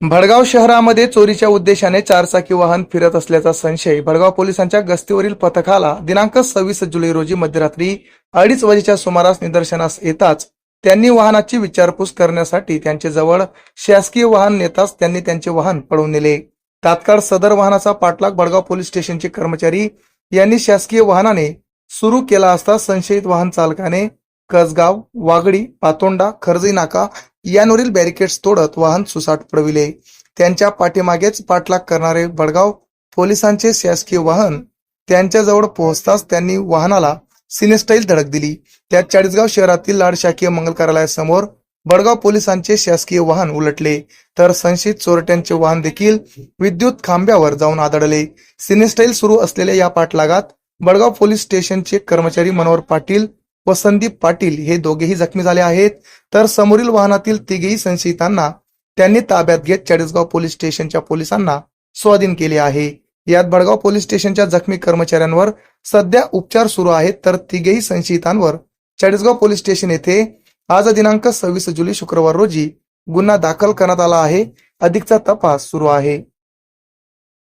भडगाव शहरामध्ये चोरीच्या उद्देशाने चारचाकी वाहन फिरत असल्याचा संशय भडगाव पोलिसांच्या गस्तीवरील पथकाला दिनांक सव्वीस जुलै रोजी मध्यरात्री अडीच वाजेच्या सुमारास निदर्शनास येताच त्यांनी वाहनाची विचारपूस करण्यासाठी त्यांचे जवळ शासकीय वाहन नेताच त्यांनी त्यांचे वाहन पळवून नेले. तात्काळ सदर वाहनाचा पाठलाग भडगाव पोलीस स्टेशनचे कर्मचारी यांनी शासकीय वाहनाने सुरू केला असता संशयित वाहन चालकाने कसगाव वागडी पातोंडा खर्जई नाका यांवरील बॅरिकेड्स तोडत वाहन सुसाट पडविले. त्यांच्या पाठीमागेच पाठलाग करणारे भडगाव पोलिसांचे शासकीय वाहन त्यांच्याजवळ पोहोचताच त्यांनी वाहनाला सिनेस्टाईल धडक दिली. त्यात चाळीसगाव शहरातील लाड शाकीय मंगल कार्यालयासमोर भडगाव पोलिसांचे शासकीय वाहन उलटले. तर संशयित चोरट्यांचे वाहन देखील विद्युत खांब्यावर जाऊन आदळले. सिनेस्टाईल सुरू असलेल्या या पाठलागात बडगाव पोलीस स्टेशनचे कर्मचारी मनोहर पाटील व संदीप पाटील हे दोघेही जखमी झाले आहेत. तर समोरील वाहनातील तिघेही संशयितांना त्यांनी ताब्यात घेत चाळीसगाव पोलीस स्टेशनच्या पोलिसांना स्वाधीन केले आहे. यात भडगाव पोलीस स्टेशनच्या जखमी कर्मचाऱ्यांवर सध्या उपचार सुरू आहेत. तर तिघेही संशयितांवर चाळीसगाव पोलीस स्टेशन येथे आज दिनांक सव्वीस जुलै शुक्रवार रोजी गुन्हा दाखल करण्यात आला आहे. अधिकचा तपास सुरू आहे.